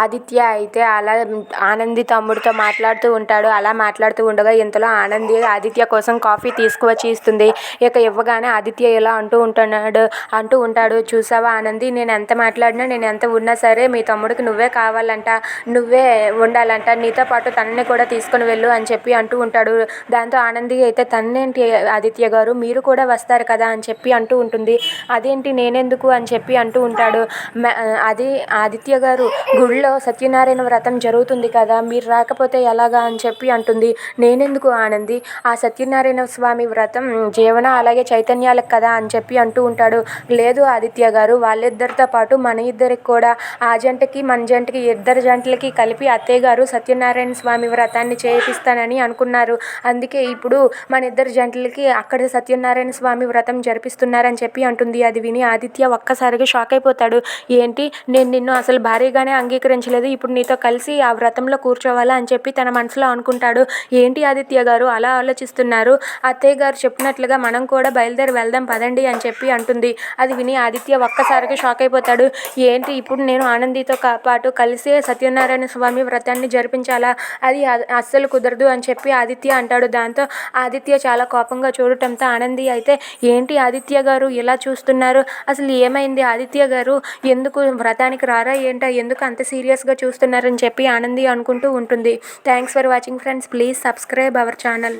ఆదిత్య అయితే అలా ఆనంది తమ్ముడితో మాట్లాడుతూ ఉంటాడు. అలా మాట్లాడుతూ ఉండగా ఇంతలో ఆనంది ఆదిత్య కోసం కాఫీ తీసుకువచ్చి ఇస్తుంది. ఇక ఇవ్వగానే ఆదిత్య ఇలా అంటూ ఉంటున్నాడు. అంటూ ఉంటాడు. చూసావా ఆనంది నేను ఎంత మాట్లాడినా నేను ఎంత ఉన్నా సరే మీ తమ్ముడికి నువ్వే కావాలంట నువ్వే ఉండాలంట. నీతో పాటు తనని కూడా తీసుకుని వెళ్ళు అని చెప్పి అంటూ ఉంటాడు. దాంతో ఆనంది అయితే తన్నేంటి ఆదిత్య గారు? మీరు కూడా వస్తారు కదా అని చెప్పి అంటూ ఉంటుంది. అదేంటి నేనెందుకు అని చెప్పి అంటూ ఉంటాడు. అది ఆదిత్య గారు గుళ్ళో సత్యనారాయణ వ్రతం జరుగుతుంది కదా మీరు రాకపోతే ఎలాగా అని చెప్పి అంటుంది. నేనెందుకు ఆనంది? ఆ సత్యనారాయణ స్వామి వ్రతం జీవన అలాగే చైతన్యాలకు కదా అని చెప్పి అంటూ ఉంటాడు. లేదు ఆదిత్య గారు వాళ్ళిద్దరితో పాటు మన ఇద్దరికి కూడా ఆ జంటకి మన జంటకి ఇద్దరు జంటలకి కలిపి అత్తయ్య గారు సత్యనారాయణ స్వామి వ్రతాన్ని చేపిస్తానని అనుకున్నారు. అందుకే ఇప్పుడు మన ఇద్దరు జంటలకి అక్కడ సత్యనారాయణ స్వామి వ్రతం జరిపిస్తున్నారని చెప్పి అంటుంది. అది విని ఆదిత్య ఒక్కసారిగా షాక్ అయిపోతాడు. ఏంటి? నేను నిన్ను అసలు భారీగానే అంగీకరించలేదు ఇప్పుడు నీతో కలిసి ఆ వ్రతంలో కూర్చోవాలా అని చెప్పి తన మనసులో అనుకుంటాడు. ఏంటి ఆదిత్య గారు? అలా ఆలోచిస్తున్నారు. అత్తయ్య గారు చెప్పినట్లుగా మనం కూడా బయలుదేరి వెళ్దాం పదండి అని చెప్పి అంటుంది. అది విని ఆదిత్య ఒక్కసారిగా షాక్ అయిపోతాడు. ఏంటి ఇప్పుడు నేను ఆనందితో పాటు కలిసి సత్యనారాయణ స్వామి వ్రతాన్ని జరిపించాలా? అది అస్సలు కుదరదు అని చెప్పి ఆదిత్య అంటాడు. దాంతో ఆదిత్య చాలా కోపంగా చూడటంతో ఆనంది అయితే ఏంటి ఆదిత్య గారు ఇలా చూస్తున్నారు? అసలు ఏమైంది ఆదిత్య గారు? ఎందుకు వ్రతానికి రారా? ఏంటా? ఎందుకు అంత సీరియస్గా చూస్తున్నారని చెప్పి ఆనంది అనుకుంటూ ఉంటుంది. Thanks for watching friends. Please subscribe our channel.